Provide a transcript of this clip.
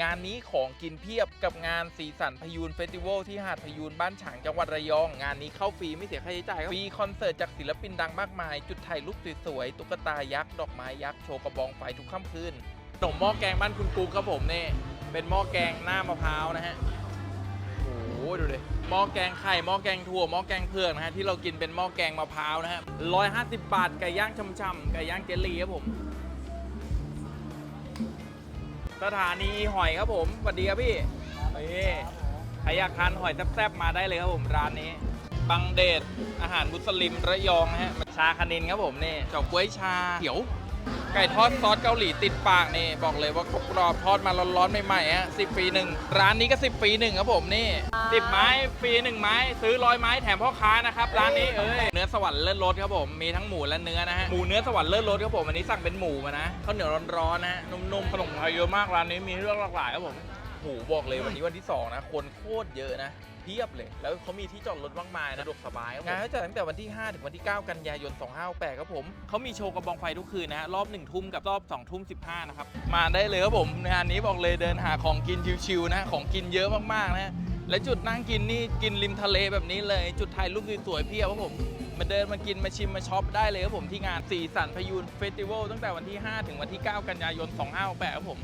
งานนี้ของกินเพียบกับงานสีสันพยูนเฟสติวัลที่หาดพยูนบ้านฉางจังหวัดระยอง งานนี้เข้าฟรีไม่เสียค่าใช้จ่ายฟรีคอนเสิร์ตจากศิลปินดังมากมาย จุดถ่ายรูปสวยๆตุ๊กตายักษ์ดอกไม้ยักษ์โชว์กระบองไฟทุกค่ำคืนขนมหม้อแกงบ้านคุณกูครับผมเนี่เป็นหม้อแกงหน้ามะพร้าวนะฮะโอ้โหดูดิหม้อแกงไข่หม้อแกงถั่วหม้อแกงเผือกนะฮะที่เรากินเป็นหม้อแกงมะพร้าวนะฮะร้อยห้าสิบบาทไก่ย่างช่ำๆไก่ย่างเจลลี่ครับผม สถานีหอยครับผมสวัสดีครับพี่นี่ใครอยากทานหอยแซ่บๆมาได้เลยครับผมร้านนี้ บังเดชอาหารมุสลิมระยองนะฮะชาคณินครับผมนี่เฉาก๊วยชาเขียว ไก่ทอดซอสเกาหลีติดปากนี่บอกเลยว่ากรอบทอดมาร้อนๆใหม่ๆฮะสิปีหนึ่งร้านนี้ก็ 10 ปีหนึ่งครับผมนี่สิบไม้ฟรีหนึ่งไม้ซื้อร้อยไม้แถมพ่อค้านะครับร้านนี้เอ้ยเนื้อสวรรค์เลิศรสครับผมมีทั้งหมูและเนื้อนะฮะหมูเนื้อสวรรค์เลิศรสครับผมอันนี้สั่งเป็นหมูมานะข้าวเหนียวร้อนๆนะฮะนุ่มๆขนมไทยเยอะมากร้านนี้มีเรื่องหลากหลายครับผม โหบอกเลยวันนี้วันที่สองนะ คนโคตรเยอะนะเพียบเลย แล้วเขามีที่จอดรถมากมายนะสะดวกสบายงานเขาจัดตั้งแต่วันที่ 5 ถึงวันที่ 9 กันยายน 2568ครับผมเขามีโชว์กระบองไฟทุกคืนนะฮะรอบ 1 ทุ่มกับรอบ 2 ทุ่ม 15 นะครับ มาได้เลยครับผมงานนี้บอกเลยเดินหาของกินชิวๆนะ ของกินเยอะมากๆนะฮะและจุดนั่งกินนี่กินริมทะเลแบบนี้เลย จุดถ่ายรูปสวยๆเพียบครับผมมาเดินมากินมาชิมมาช็อปได้เลยครับผมที่งานสีสันพยูนเฟสติวัลตั้งแต่วันที่ 5 ถึงวันที่ 9 กันยายน 2568ครับผม